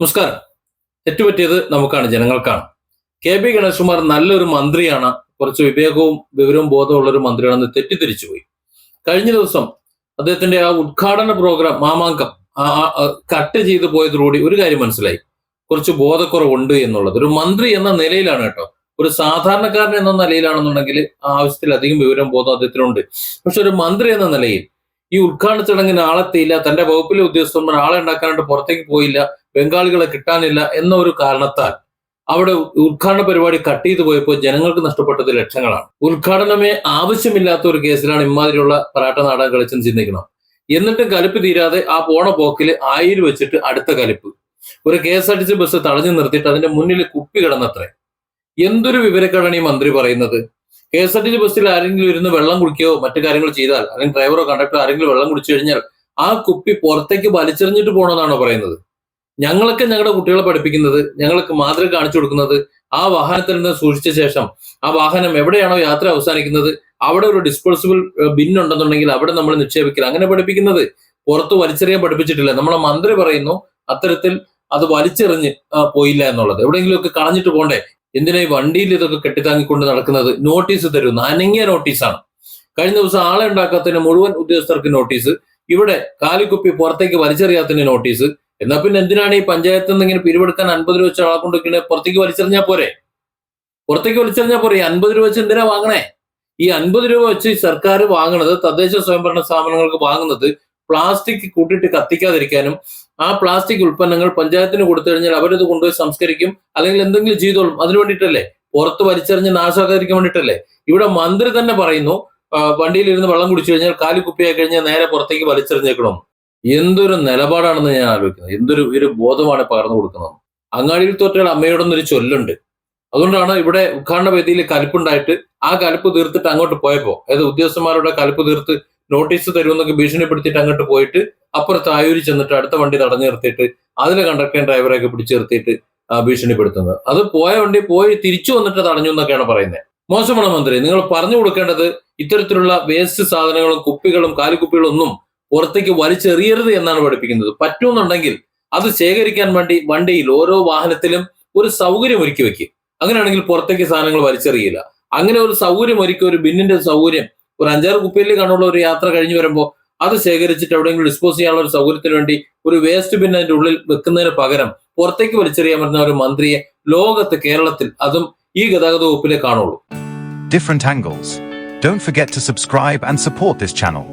നമസ്കാരം. തെറ്റുപറ്റിയത് നമുക്കാണ് ജനങ്ങൾക്കാണ്. K B Ganeshkumar നല്ലൊരു മന്ത്രിയാണ്. കുറച്ച് വിവേകവും വിവരവും ബോധമുള്ള ഒരു മന്ത്രിയാണെന്ന് തെറ്റിദ്ധരിച്ചു പോയി. കഴിഞ്ഞ ദിവസം അദ്ദേഹത്തിന്റെ ആ ഉദ്ഘാടന പ്രോഗ്രാം മാമാങ്കം കട്ട് ചെയ്ത് പോയതോടുകൂടി ഒരു കാര്യം മനസ്സിലായി. കുറച്ച് ബോധക്കുറവുണ്ട് എന്നുള്ളത്. ഒരു മന്ത്രി എന്ന നിലയിലാണ് കേട്ടോ. ഒരു സാധാരണക്കാരൻ എന്ന നിലയിലാണെന്നുണ്ടെങ്കിൽ ആവശ്യത്തിലധികം വിവരം ബോധം അദ്ദേഹത്തിനുണ്ട്. പക്ഷെ ഒരു മന്ത്രി എന്ന നിലയിൽ ഈ ഉദ്ഘാടന ചടങ്ങിന് ആളെത്തിയില്ല തന്റെ വകുപ്പിലെ ഉദ്യോഗസ്ഥന്മാർ ആളെ ഉണ്ടാക്കാനായിട്ട് പുറത്തേക്ക് പോയില്ല. ബംഗാളികളെ കിട്ടാനില്ല എന്ന ഒരു കാരണത്താൽ അവിടെ ഉദ്ഘാടന പരിപാടി കട്ട് ചെയ്തു പോയപ്പോൾ ജനങ്ങൾക്ക് നഷ്ടപ്പെട്ടത് ലക്ഷങ്ങളാണ്. ഉദ്ഘാടനമേ ആവശ്യമില്ലാത്ത ഒരു കേസിലാണ് ഇമാതിരിയുള്ള പരാട്ട നാടകം കളിച്ചെന്ന് ചിന്തിക്കണം. എന്നിട്ടും കലിപ്പ് തീരാതെ ആ പോണ പോക്കിൽ ആയിരം വെച്ചിട്ട് അടുത്ത കലിപ്പ്. ഒരു K S R T C bus തടഞ്ഞു നിർത്തിയിട്ട് അതിന്റെ മുന്നിൽ കുപ്പി കിടന്നത്രേ. എന്തൊരു വിവരക്കേടാണ് ഈ മന്ത്രി പറയുന്നത്? K S R T C ബസ്സിൽ ആരെങ്കിലും ഇരുന്ന് വെള്ളം കുടിക്കുകയോ മറ്റു കാര്യങ്ങൾ ചെയ്താൽ അല്ലെങ്കിൽ ഡ്രൈവറോ കണ്ടക്ടറോ ആരെങ്കിലും വെള്ളം കുടിച്ചു കഴിഞ്ഞാൽ ആ കുപ്പി പുറത്തേക്ക് വലിച്ചെറിഞ്ഞിട്ട് പോകണമെന്നാണോ പറയുന്നത്? ഞങ്ങളൊക്കെ ഞങ്ങളുടെ കുട്ടികളെ പഠിപ്പിക്കുന്നത് ഞങ്ങൾക്ക് മാതൃക കാണിച്ചു കൊടുക്കുന്നത് ആ വാഹനത്തിൽ നിന്ന് സൂക്ഷിച്ച ശേഷം ആ വാഹനം എവിടെയാണോ യാത്ര അവസാനിക്കുന്നത് അവിടെ ഒരു ഡിസ്പോസിബിൾ ബിൻ ഉണ്ടെന്നുണ്ടെങ്കിൽ അവിടെ നമ്മൾ നിക്ഷേപിക്കില്ല അങ്ങനെ പഠിപ്പിക്കുന്നത് പുറത്ത് വലിച്ചെറിയാൻ പഠിപ്പിച്ചിട്ടില്ല. നമ്മളെ മന്ത്രി പറയുന്നു അത്തരത്തിൽ അത് വലിച്ചെറിഞ്ഞ് പോയില്ല എന്നുള്ളത്. എവിടെയെങ്കിലുമൊക്കെ കളഞ്ഞിട്ട് പോണ്ടേ? എന്തിനാ ഈ വണ്ടിയിൽ ഇതൊക്കെ കെട്ടിത്താങ്ങിക്കൊണ്ട് നടക്കുന്നത്? നോട്ടീസ് തരുന്നു അനങ്ങിയ നോട്ടീസാണ്. കഴിഞ്ഞ ദിവസം ആളെ ഉണ്ടാക്കാത്തതിന് മുഴുവൻ ഉദ്യോഗസ്ഥർക്ക് നോട്ടീസ്. ഇവിടെ കാലിക്കുപ്പി പുറത്തേക്ക് വലിച്ചെറിയാത്തതിന് നോട്ടീസ്. എന്നാ പിന്നെ എന്തിനാണ് ഈ പഞ്ചായത്തിൽ നിന്ന് ഇങ്ങനെ പിരിവെടുക്കാൻ അൻപത് രൂപ വെച്ച് ആളെ കൊണ്ട് പുറത്തേക്ക് വലിച്ചെറിഞ്ഞാൽ പോരെ? പുറത്തേക്ക് വലിച്ചെറിഞ്ഞാൽ പോരെ? അൻപത് രൂപ വെച്ച് എന്തിനാ വാങ്ങണേ? ഈ അൻപത് രൂപ വെച്ച് സർക്കാർ വാങ്ങണത് തദ്ദേശ സ്വയംഭരണ സ്ഥാപനങ്ങൾക്ക് വാങ്ങുന്നത് പ്ലാസ്റ്റിക് കൂട്ടിയിട്ട് കത്തിക്കാതിരിക്കാനും ആ പ്ലാസ്റ്റിക് ഉൽപ്പന്നങ്ങൾ പഞ്ചായത്തിന് കൊടുത്തു കഴിഞ്ഞാൽ അവരത് കൊണ്ടുപോയി സംസ്കരിക്കും അല്ലെങ്കിൽ എന്തെങ്കിലും ചെയ്തോളും. അതിനു വേണ്ടിയിട്ടല്ലേ? പുറത്ത് വലിച്ചെറിഞ്ഞ് നാശാക്കാതിരിക്കാൻ വേണ്ടിയിട്ടല്ലേ? ഇവിടെ മന്ത്രി തന്നെ പറയുന്നു വണ്ടിയിലിരുന്ന് വെള്ളം കുടിച്ചു കഴിഞ്ഞാൽ കാലി കുപ്പിയായി കഴിഞ്ഞാൽ നേരെ പുറത്തേക്ക് വലിച്ചെറിഞ്ഞേക്കണം. എന്തൊരു നിലപാടാണെന്ന് ഞാൻ ആലോചിക്കുന്നത്. എന്തൊരു ഒരു ബോധമാണ് പകർന്നു കൊടുക്കുന്നത്. അങ്ങാടിയിൽ തോറ്റയാൾ അമ്മയോടൊന്നൊരു ചൊല്ലുണ്ട്. അതുകൊണ്ടാണ് ഇവിടെ ഉദ്ഘാടന വേദിയിൽ കലിപ്പുണ്ടായിട്ട് ആ കലിപ്പ് തീർത്തിട്ട് അങ്ങോട്ട് പോയപ്പോ അതായത് ഉദ്യോഗസ്ഥന്മാരുടെ കലിപ്പ് തീർത്ത് നോട്ടീസ് തരുമെന്നൊക്കെ ഭീഷണിപ്പെടുത്തിയിട്ട് അങ്ങോട്ട് പോയിട്ട് അപ്പുറത്ത് ആയൂരി ചെന്നിട്ട് അടുത്ത വണ്ടി തടഞ്ഞു നിർത്തിയിട്ട് അതിലെ കണ്ടക്ടറും ഡ്രൈവറെയൊക്കെ പിടിച്ചു നിർത്തിയിട്ട് ഭീഷണിപ്പെടുത്തുന്നത്. അത് പോയ വണ്ടി പോയി തിരിച്ചു വന്നിട്ട് തടഞ്ഞു എന്നൊക്കെയാണ് പറയുന്നത്. മോശമാണ് മന്ത്രി. നിങ്ങൾ പറഞ്ഞു കൊടുക്കേണ്ടത് ഇത്തരത്തിലുള്ള വേസ്റ്റ് സാധനങ്ങളും കുപ്പികളും കാലിക്കുപ്പികളും ഒന്നും പുറത്തേക്ക് വലിച്ചെറിയരുത് എന്നാണ് പഠിപ്പിക്കുന്നത് പറ്റുമെന്നുണ്ടെങ്കിൽ അത് ശേഖരിക്കാൻ വേണ്ടി വണ്ടിയിൽ ഓരോ വാഹനത്തിലും ഒരു സൗകര്യം ഒരുക്കി വെക്കും അങ്ങനെയാണെങ്കിൽ പുറത്തേക്ക് സാധനങ്ങൾ വലിച്ചെറിയില്ല അങ്ങനെ ഒരു സൗകര്യം ഒരുക്കി ഒരു ബിന്നിന്റെ സൗകര്യം ഒരു അഞ്ചാറ് കുപ്പിയിൽ കാണുള്ള ഒരു യാത്ര കഴിഞ്ഞു വരുമ്പോൾ അത് ശേഖരിച്ചിട്ട് എവിടെയെങ്കിലും ഡിസ്പോസ് ചെയ്യാനുള്ള ഒരു സൗകര്യത്തിന് വേണ്ടി ഒരു വേസ്റ്റ് ബിൻ അതിന്റെ ഉള്ളിൽ വെക്കുന്നതിന് പകരം പുറത്തേക്ക് വലിച്ചെറിയാൻ പറ്റുന്ന ഒരു മന്ത്രിയെ ലോകത്ത് കേരളത്തിൽ അതും ഈ ഗതാഗത വകുപ്പിലെ കാണുള്ളൂ different angles. Don't to subscribe and support support channel.